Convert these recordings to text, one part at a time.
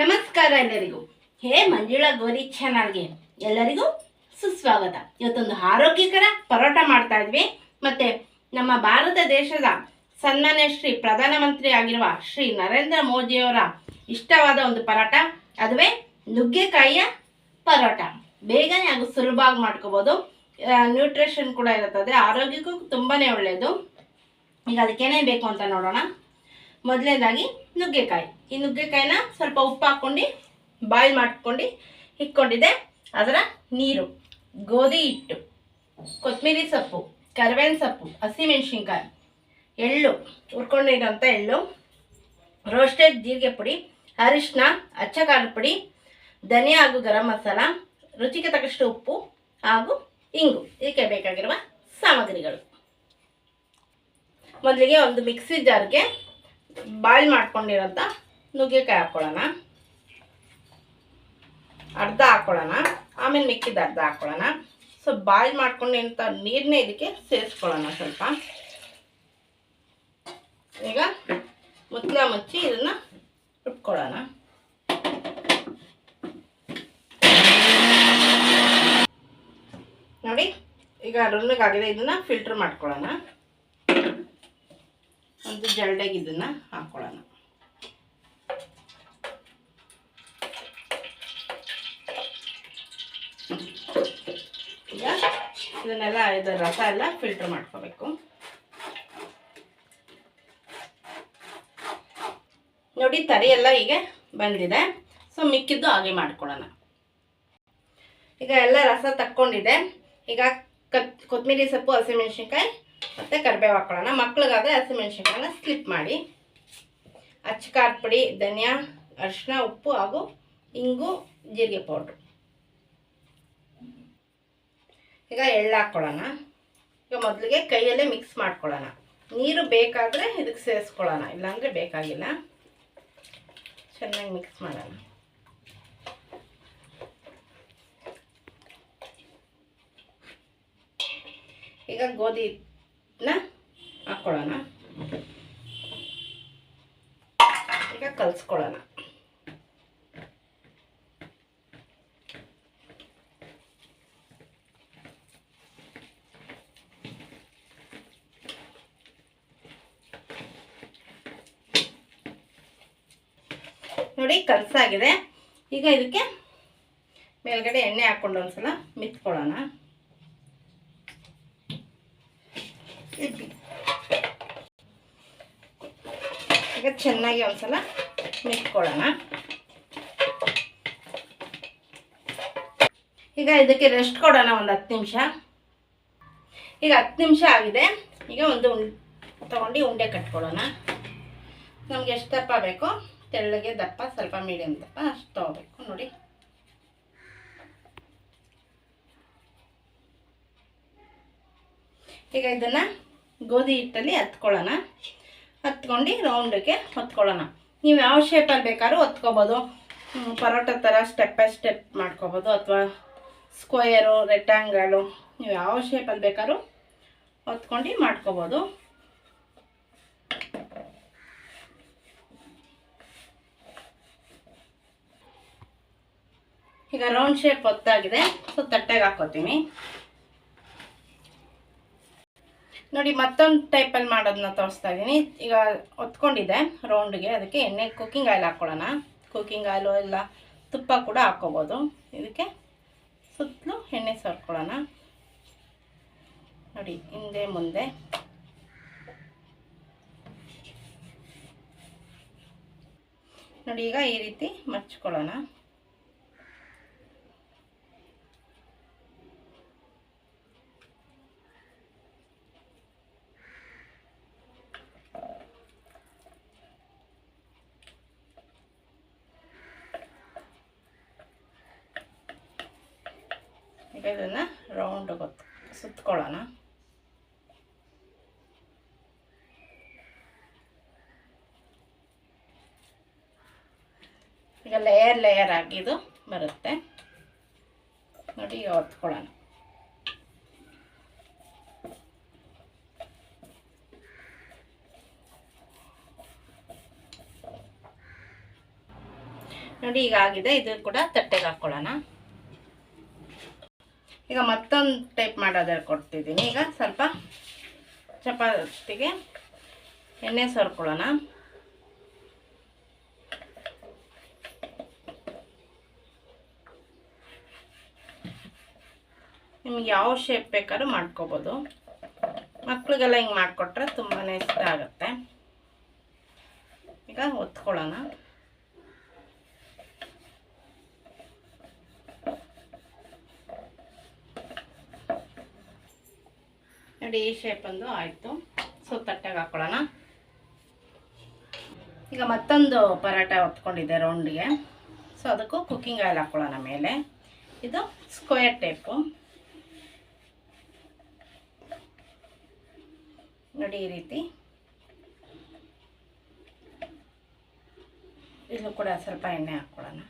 ನಮಸ್ಕಾರ ಎಲ್ಲರಿಗೂ. ಹೇ ಮಂಜುಳಾ ಗೋರಿ ಚಾನಲ್ಗೆ ಎಲ್ಲರಿಗೂ ಸುಸ್ವಾಗತ. ಇವತ್ತೊಂದು ಆರೋಗ್ಯಕರ ಪರೋಟ ಮಾಡ್ತಾ ಇದ್ವಿ. ಮತ್ತೆ ನಮ್ಮ ಭಾರತ ದೇಶದ ಸನ್ಮಾನ್ಯ ಶ್ರೀ ಪ್ರಧಾನಮಂತ್ರಿ ಆಗಿರುವ ಶ್ರೀ ನರೇಂದ್ರ ಮೋದಿಯವರ ಇಷ್ಟವಾದ ಒಂದು ಪರೋಟ, ಅದುವೇ ನುಗ್ಗೆಕಾಯಿಯ ಪರೋಟ. ಬೇಗನೆ ಹಾಗೂ ಸುಲಭವಾಗಿ ಮಾಡ್ಕೋಬೋದು. ನ್ಯೂಟ್ರಿಷನ್ ಕೂಡ ಇರುತ್ತದೆ. ಆರೋಗ್ಯಕ್ಕೂ ತುಂಬಾ ಒಳ್ಳೆಯದು ಈಗ ಅದಕ್ಕೇನೇ ಬೇಕು ಅಂತ ನೋಡೋಣ. ಮೊದಲನೇದಾಗಿ ನುಗ್ಗೆಕಾಯಿ. ಈ ನುಗ್ಗೆಕಾಯಿನ ಸ್ವಲ್ಪ ಉಪ್ಪು ಹಾಕ್ಕೊಂಡು, ಬಾಯ್ಲ್ ಮಾಡ್ಕೊಂಡು ಇಟ್ಕೊಂಡಿದ್ದೆ. ಅದರ ನೀರು, ಗೋಧಿ ಹಿಟ್ಟು ಕೊತ್ತಂಬರಿ ಸೊಪ್ಪು, ಕರಿಬೇವಿನ ಸೊಪ್ಪು ಹಸಿಮೆಣಸಿನ್ಕಾಯಿ ಎಳ್ಳು, ಹುರ್ಕೊಂಡಿರೋಂಥ ಎಳ್ಳು ರೋಸ್ಟೆಡ್ ಜೀರಿಗೆ ಪುಡಿ ಅರಿಶಿನ ಅಚ್ಚ ಖಾರದ ಪುಡಿ, ಧನಿಯಾ ಹಾಗೂ ಗರಂ ಮಸಾಲ, ರುಚಿಗೆ ತಕ್ಕಷ್ಟು ಉಪ್ಪು ಹಾಗೂ ಇಂಗು. ಇದಕ್ಕೆ ಬೇಕಾಗಿರುವ ಸಾಮಗ್ರಿಗಳು. ಮೊದಲಿಗೆ ಒಂದು ಮಿಕ್ಸಿ ಜಾರ್ಗೆ ಬಾಯ್ಲ್ ಮಾಡ್ಕೊಂಡಿರೋಂಥ ನುಗ್ಗೆಕಾಯಿ ಹಾಕ್ಕೊಳ್ಳೋಣ ಅರ್ಧ ಹಾಕ್ಕೊಳ್ಳೋಣ ಆಮೇಲೆ ಮಿಕ್ಕಿದ ಅರ್ಧ ಹಾಕ್ಕೊಳ್ಳೋಣ ಸೊ, ಬಾಯ್ಲ್ ಇಂಥ ನೀರನ್ನೇ ಇದಕ್ಕೆ ಸೇರಿಸ್ಕೊಳ್ಳೋಣ ಸ್ವಲ್ಪ. ಈಗ ಮುತ್ತಿನ ಮುಚ್ಚಿ ಇದನ್ನು ರುಬ್ಕೊಳ್ಳೋಣ. ನೋಡಿ, ಈಗ ರುಣ್ಣಗಾಗಿದೆ ಇದನ್ನ ಫಿಲ್ಟರ್ ಮಾಡ್ಕೊಳ್ಳೋಣ. ಒಂದು ಜಲ್ಡೆಗೆ ಇದನ್ನ ಹಾಕೊಳ್ಳೋಣ. ಇದನ್ನೆಲ್ಲ ಇದು ರಸ ಎಲ್ಲ ಫಿಲ್ಟರ್ ಮಾಡ್ಕೋಬೇಕು. ನೋಡಿ, ತರಿ ಎಲ್ಲ ಹೀಗೆ ಬಂದಿದೆ. ಸೊ ಮಿಕ್ಕಿದ್ದು ಹಾಗೆ ಮಾಡ್ಕೊಳ್ಳೋಣ. ಈಗ ಎಲ್ಲ ರಸ ತಕ್ಕೊಂಡಿದೆ. ಈಗ ಕತ್ ಕೊತ್ತಂಬರಿ ಸೊಪ್ಪು, ಹಸಿಮೆಣ್ಸಿನ್ಕಾಯಿ ಮತ್ತು ಕರಿಬೇವು ಹಾಕೊಳ್ಳೋಣ. ಮಕ್ಳಿಗಾದರೆ ಹಸಿಮೆಣ್ಸಿನ್ಕಾಯನ್ನ ಸ್ಲಿಪ್ ಮಾಡಿ. ಅಚ್ಚ ಖಾರದ ಪುಡಿ, ಧನಿಯಾ ಅರಿಶಿನ ಉಪ್ಪು ಹಾಗೂ ಇಂಗು, ಜೀರಿಗೆ ಪೌಡ್ರು. ಈಗ ಎಳ್ಳು ಹಾಕ್ಕೊಳ್ಳೋಣ. ಈಗ ಮೊದಲಿಗೆ ಕೈಯಲ್ಲೇ ಮಿಕ್ಸ್ ಮಾಡ್ಕೊಳ್ಳೋಣ. ನೀರು ಬೇಕಾದರೆ ಇದಕ್ಕೆ ಸೇರಿಸ್ಕೊಳ್ಳೋಣ. ಇಲ್ಲಾಂದರೆ ಬೇಕಾಗಿಲ್ಲ. ಚೆನ್ನಾಗಿ ಮಿಕ್ಸ್ ಮಾಡೋಣ. ಈಗ ಗೋಧಿನ ಹಾಕ್ಕೊಳ್ಳೋಣ. ಈಗ ಕಲಿಸ್ಕೊಳ್ಳೋಣ ನೋಡಿ ಕಲಸಾಗಿದೆ ಈಗ ಇದಕ್ಕೆ ಮೇಲ್ಗಡೆ ಎಣ್ಣೆ ಹಾಕ್ಕೊಂಡು ಒಂದ್ಸಲ ಮಿತ್ಕೊಳ್ಳೋಣ. ಈಗ ಚೆನ್ನಾಗಿ ಒಂದ್ಸಲ ಮಿತ್ಕೊಳ್ಳೋಣ. ಈಗ ಇದಕ್ಕೆ ರೆಸ್ಟ್ ಕೊಡೋಣ ಒಂದು ಹತ್ತು ನಿಮಿಷ. ಈಗ ಹತ್ತು ನಿಮಿಷ ಆಗಿದೆ. ಈಗ ಒಂದು ಉಂಡೆ ತೊಗೊಂಡು ಉಂಡೆ ಕಟ್ಕೊಳ್ಳೋಣ. ನಮ್ಗೆ ಎಷ್ಟು ದಪ್ಪ ಬೇಕೋ? ತೆಳ್ಳಗೆ ದಪ್ಪ, ಸ್ವಲ್ಪ ಮೀಡಿಯಮ್ ದಪ್ಪ, ಅಷ್ಟು ತೊಗೋಬೇಕು, ನೋಡಿ. ಈಗ ಇದನ್ನು ಗೋಧಿ ಹಿಟ್ಟಲ್ಲಿ ಹತ್ಕೊಳ್ಳೋಣ. ಹತ್ಕೊಂಡು ರೌಂಡಿಗೆ ಹೊತ್ಕೊಳ್ಳೋಣ. ನೀವು ಯಾವ ಶೇಪಲ್ಲಿ ಬೇಕಾದ್ರೂ ಹೊತ್ಕೋಬೋದು. ಪರೋಟ ಥರ ಸ್ಟೆಪ್ ಬೈ ಸ್ಟೆಪ್ ಮಾಡ್ಕೋಬೋದು ಅಥವಾ ಸ್ಕ್ವಯರು ರೆಕ್ಟ್ಯಾಂಗಲು ನೀವು ಯಾವ ಶೇಪಲ್ಲಿ ಬೇಕಾದ್ರೂ ಹೊತ್ಕೊಂಡು ಮಾಡ್ಕೋಬೋದು. ಈಗ ರೌಂಡ್ ಶೇಪ್ ಒತ್ತಾಗಿದೆ ಸೊ ತಟ್ಟೆಗೆ ಹಾಕೋತೀನಿ. ನೋಡಿ, ಮತ್ತೊಂದು ಟೈಪಲ್ಲಿ ಮಾಡೋದನ್ನ ತೋರಿಸ್ತಾ ಇದ್ದೀನಿ ಈಗ ಒತ್ಕೊಂಡಿದೆ ರೌಂಡ್ಗೆ ಅದಕ್ಕೆ ಎಣ್ಣೆ ಕುಕ್ಕಿಂಗ್ ಆಯಿಲ್ ಹಾಕ್ಕೊಳ್ಳೋಣ ಕುಕ್ಕಿಂಗ್ ಆಯಿಲು ಇಲ್ಲ, ತುಪ್ಪ ಕೂಡ ಹಾಕ್ಕೋಬೋದು ಇದಕ್ಕೆ ಸುತ್ತಲೂ ಎಣ್ಣೆ ಸರ್ಕೊಳ್ಳೋಣ. ನೋಡಿ, ಹಿಂದೆ, ಮುಂದೆ. ನೋಡಿ, ಈಗ ಈ ರೀತಿ ಮರ್ಚ್ಕೊಳ್ಳೋಣ. ಈಗ ಇದನ್ನು ರೌಂಡ್ ಗೊತ್ತು ಸುತ್ಕೊಳ್ಳೋಣ. ಈಗ ಲೇಯರ್ ಲೇಯರ್ ಆಗಿದು ಬರುತ್ತೆ. ನೋಡಿ, ಈಗ ಹೊತ್ಕೊಳ್ಳೋಣ ನೋಡಿ, ಈಗ ಆಗಿದೆ. ಇದು ಕೂಡ ತಟ್ಟೆಗೆ ಹಾಕ್ಕೊಳ್ಳೋಣ ಈಗ ಮತ್ತೊಂದು ಟೈಪ್ ಮಾಡೋದು ಕೊಡ್ತಿದ್ದೀನಿ? ಈಗ ಸ್ವಲ್ಪ ಚಪಾತಿಗೆ ಎಣ್ಣೆ ಸೋರ್ಕೊಳ್ಳೋಣ. ನಿಮ್ಗೆ ಯಾವ ಶೇಪ್ ಬೇಕಾದ್ರೂ ಮಾಡ್ಕೋಬೋದು. ಮಕ್ಳಿಗೆಲ್ಲ ಹಿಂಗೆ ಮಾಡಿಕೊಟ್ರೆ ತುಂಬಾ ಇಷ್ಟ ಆಗುತ್ತೆ. ಈಗ ಒತ್ಕೊಳ್ಳೋಣ ನೋಡಿ ಈ ಒಂದು ಆಯಿತು. ಸೊ ತಟ್ಟೆಗೆ ಹಾಕ್ಕೊಳ್ಳೋಣ ಈಗ ಮತ್ತೊಂದು ಪರಾಟ ಹೊತ್ಕೊಂಡಿದ್ದೆ ರೌಂಡ್ಗೆ. ಸೊ ಅದಕ್ಕೂ ಕುಕ್ಕಿಂಗ್ ಆಯಿಲ್ ಹಾಕ್ಕೊಳ್ಳೋಣ ಮೇಲೆ. ಇದು ಸ್ಕ್ವೇರ್ ಟೈಪು ನೋಡಿ ಈ ರೀತಿ. ಇಲ್ಲೂ ಕೂಡ ಸ್ವಲ್ಪ ಎಣ್ಣೆ ಹಾಕ್ಕೊಳ್ಳೋಣ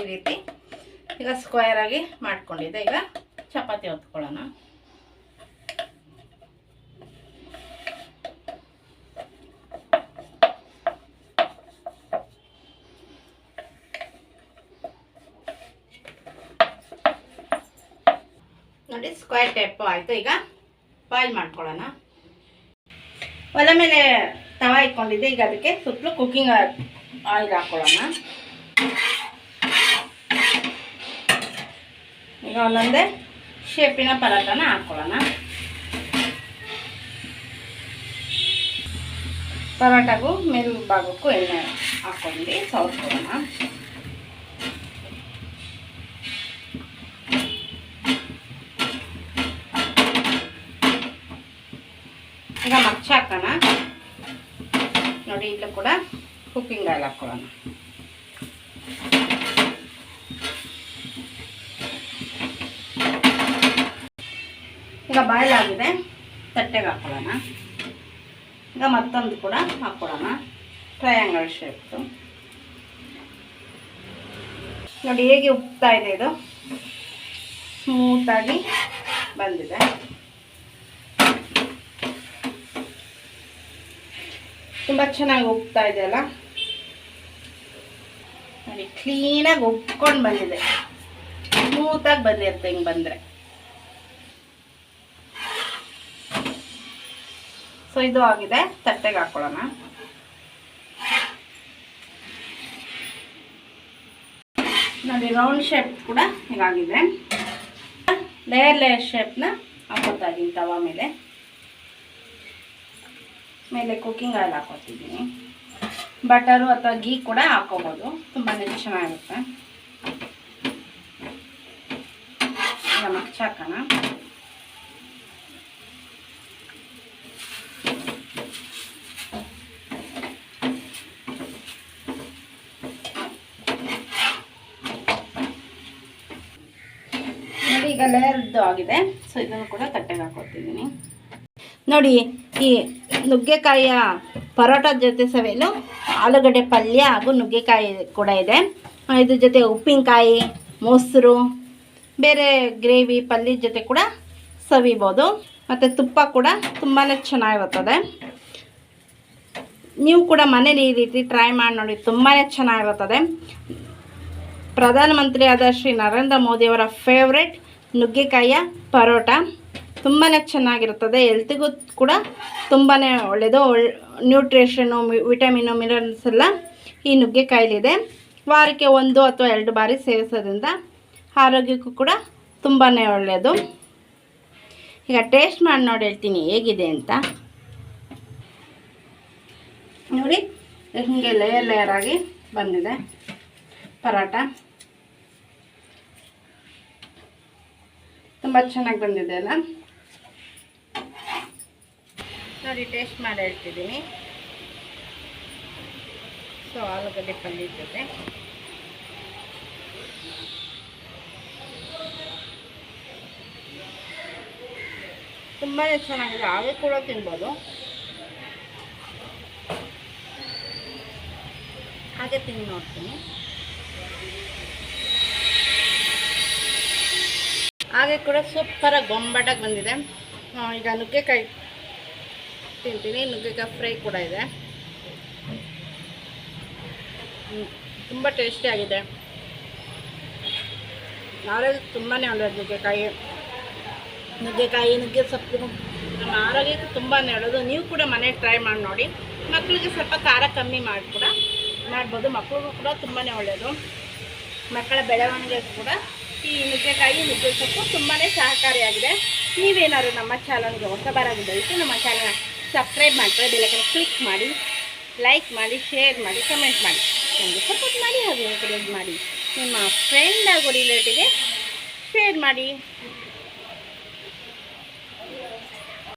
ಈ ರೀತಿ. ಈಗ ಸ್ಕ್ವೇರ್ ಆಗಿ ಮಾಡ್ಕೊಂಡಿದ್ದೆ. ಈಗ ಚಪಾತಿ ಹೊತ್ಕೊಳ್ಳೋಣ. ನೋಡಿ ಸ್ಕ್ವೇರ್ ಟೈಪ್ ಆಯಿತು. ಈಗ ಬಾಯ್ಲ್ ಮಾಡ್ಕೊಳ್ಳೋಣ. ಒಲೆ ಮೇಲೆ ತವ ಇಟ್ಕೊಂಡಿದ್ದೆ. ಈಗ ಅದಕ್ಕೆ ಸುತ್ತಲೂ ಕುಕ್ಕಿಂಗ್ ಆಯಿಲ್ ಹಾಕ್ಕೊಳ್ಳೋಣ ಈಗ ಒಂದೊಂದೇ ಶೇಪಿನ ಪರಾಟನ ಹಾಕ್ಕೊಳ್ಳೋಣ ಪರಾಟಗೂ ಮೇಲು ಭಾಗಕ್ಕೂ ಎಣ್ಣೆ ಹಾಕ್ಕೊಂಡು ಸವರ್ಕೊಳ್ಳೋಣ ಈಗ ಮಚ್ಚ ಹಾಕೋಣ ನೋಡಿ ಇಲ್ಲೂ ಕೂಡ ಕುಕ್ಕಿಂಗ್ ಆಯಿಲ್ ಹಾಕ್ಕೊಳ್ಳೋಣ ಬಾಯ್ಲ್ ಆಗಿದೆ ತಟ್ಟೆಗೆ ಹಾಕೊಳ್ಳೋಣ. ಈಗ ಮತ್ತೊಂದು ಕೂಡ ಹಾಕ್ಕೊಳ್ಳೋಣ ಟ್ರಯಾಂಗಲ್ ಶೇಪ್ದು ನೋಡಿ ಹೇಗೆ ಉಪ್ತಾ ಇದೆ ಇದು. ಸ್ಮೂತಾಗಿ ಬಂದಿದೆ. ತುಂಬ ಚೆನ್ನಾಗಿ ಉಪ್ತಾ ಇದೆಯಲ್ಲ ನೋಡಿ ಕ್ಲೀನಾಗಿ ಉಪ್ಕೊಂಡು ಬಂದಿದೆ. ಸ್ಮೂತಾಗಿ ಬಂದಿರುತ್ತೆ, ಹಿಂಗೆ ಬಂದರೆ. ಸೊ ಇದು ಆಗಿದೆ. ತಟ್ಟೆಗೆ ಹಾಕೊಳ್ಳೋಣ. ನೋಡಿ ರೌಂಡ್ ಶೇಪ್ ಕೂಡ ಹೀಗಾಗಿದೆ. ಲೇಯರ್ ಲೇಯರ್ ಶೇಪ್ನ ಹಾಕೋತಾ ಇದ್ದೀನಿ ತವ ಮೇಲೆ. ಮೇಲೆ ಕುಕ್ಕಿಂಗ್ ಆಯಿಲ್ ಹಾಕೋತಿದ್ದೀನಿ. ಬಟರು ಅಥವಾ ಗೀ ಕೂಡ ಹಾಕೋಬೋದು. ತುಂಬಾ ಚೆನ್ನಾಗಿರುತ್ತೆ. ಹಾಕೋಣ ನೋಡಿ ಆಗಿದೆ. ಸೊ ಇದನ್ನು ಕೂಡ ತಟ್ಟೆಗೆ ಹಾಕೋತಿದ್ದೀನಿ ನೋಡಿ, ಈ ನುಗ್ಗೆಕಾಯಿಯ ಪರೋಟದ ಜೊತೆ ಸವೇಲು ಆಲೂಗಡ್ಡೆ ಪಲ್ಯ ಹಾಗೂ ನುಗ್ಗೆಕಾಯಿ ಕೂಡ ಇದೆ. ಇದ್ರ ಜೊತೆ ಉಪ್ಪಿನಕಾಯಿ, ಮೊಸರು, ಬೇರೆ ಗ್ರೇವಿ, ಪಲ್ಯದ ಜೊತೆ ಕೂಡ ಸವಿಬೋದು. ಮತ್ತು ತುಪ್ಪ ಕೂಡ ತುಂಬಾ ಚೆನ್ನಾಗಿರುತ್ತದೆ. ನೀವು ಕೂಡ ಮನೇಲಿ ಈ ರೀತಿ ಟ್ರೈ ಮಾಡಿ ನೋಡಿ ತುಂಬಾ ಚೆನ್ನಾಗಿರುತ್ತದೆ. ಪ್ರಧಾನಮಂತ್ರಿ ಆದ ಶ್ರೀ ನರೇಂದ್ರ ಮೋದಿಯವರ ಫೇವ್ರೆಟ್ ನುಗ್ಗೆಕಾಯಿಯ ಪರೋಟ. ತುಂಬಾ ಚೆನ್ನಾಗಿರುತ್ತದೆ. ಎಲ್ತಿಗೂ ಕೂಡ ತುಂಬಾ ಒಳ್ಳೆಯದು ಒಳ್ ನ್ಯೂಟ್ರಿಷನು ವಿಟಮಿನು ಮಿನರಲ್ಸ್ ಎಲ್ಲ ಈ ನುಗ್ಗೆಕಾಯಿಲಿದೆ. ವಾರಕ್ಕೆ ಒಂದು ಅಥವಾ ಎರಡು ಬಾರಿ ಸೇವಿಸೋದ್ರಿಂದ ಆರೋಗ್ಯಕ್ಕೂ ಕೂಡ ತುಂಬಾ ಒಳ್ಳೆಯದು ಈಗ ಟೇಸ್ಟ್ ಮಾಡಿ ನೋಡಿ ಹೇಳ್ತೀನಿ ಹೇಗಿದೆ ಅಂತ. ನೋಡಿ, ಹೀಗೆ ಲೇಯರ್ ಲೇಯರಾಗಿ ಬಂದಿದೆ ಪರೋಟ. ತುಂಬ ಚೆನ್ನಾಗಿ ಬಂದಿದೆ ಅಲ್ಲ? ನೋಡಿ ಟೇಸ್ಟ್ ಮಾಡಿ ಹೇಳ್ತಿದ್ದೀನಿ. ಸೊ ಆಲೂಗಡ್ಡೆ ಪಲ್ಯ ಜೊತೆ. ತುಂಬಾ ಚೆನ್ನಾಗಿದೆ. ಹಾಗೆ ಕೂಡ ತಿನ್ಬೋದು. ಹಾಗೆ ತಿಂದು ನೋಡ್ತೀನಿ. ಹಾಗೆ ಕೂಡ ಸೂಪರಾಗಿ ಗೊಂಬಾಟಾಗಿ ಬಂದಿದೆ. ಈಗ ನುಗ್ಗೆಕಾಯಿ ತಿಂತೀನಿ. ನುಗ್ಗೆಕಾಯಿ ಫ್ರೈ ಕೂಡ ಇದೆ. ತುಂಬ ಟೇಸ್ಟಿಯಾಗಿದೆ ಆರೋಗ್ಯ ತುಂಬಾ ಒಳ್ಳೆಯದು ನುಗ್ಗೆಕಾಯಿ. ನುಗ್ಗೆಕಾಯಿ, ನುಗ್ಗೆ ಸೊಪ್ಪು. ನಮ್ಮ ಆರೋಗ್ಯಕ್ಕೆ ತುಂಬಾ ಒಳ್ಳೆಯದು ನೀವು ಕೂಡ ಮನೆಗೆ ಟ್ರೈ ಮಾಡಿ ನೋಡಿ. ಮಕ್ಕಳಿಗೆ ಸ್ವಲ್ಪ ಖಾರ ಕಮ್ಮಿ ಮಾಡಿ ಕೂಡ. ಮಾಡ್ಬೋದು. ಮಕ್ಕಳಿಗೂ ಕೂಡ ತುಂಬಾ ಒಳ್ಳೆಯದು ಮಕ್ಕಳ ಬೆಳವಣಿಗೆಗೂ ಕೂಡ ಈ ನುಗ್ಗೆಕಾಯಿ ನುಗ್ಗೆ ಸೊಪ್ಪು ತುಂಬಾ ಸಹಕಾರಿಯಾಗಿದೆ. ನೀವೇನಾದ್ರು ನಮ್ಮ ಚಾನಲ್ಗೆ ದಯವಿಟ್ಟು ನಮ್ಮ ಚಾನಲ್ ಸಬ್ಸ್ಕ್ರೈಬ್ ಮಾಡ್ತಾರೆ ಬೆಳಕನ್ನು ಕ್ಲಿಕ್ ಮಾಡಿ, ಲೈಕ್ ಮಾಡಿ, ಶೇರ್ ಮಾಡಿ, ಕಮೆಂಟ್ ಮಾಡಿ. ನಮಗೆ ಸಪೋರ್ಟ್ ಮಾಡಿ ಹಾಗೆ ಮಾಡಿ. ನಿಮ್ಮ ಫ್ರೆಂಡ್ ಹಾಗೂ ರಿಲೇಟಿವ್ಗೆ ಶೇರ್ ಮಾಡಿ.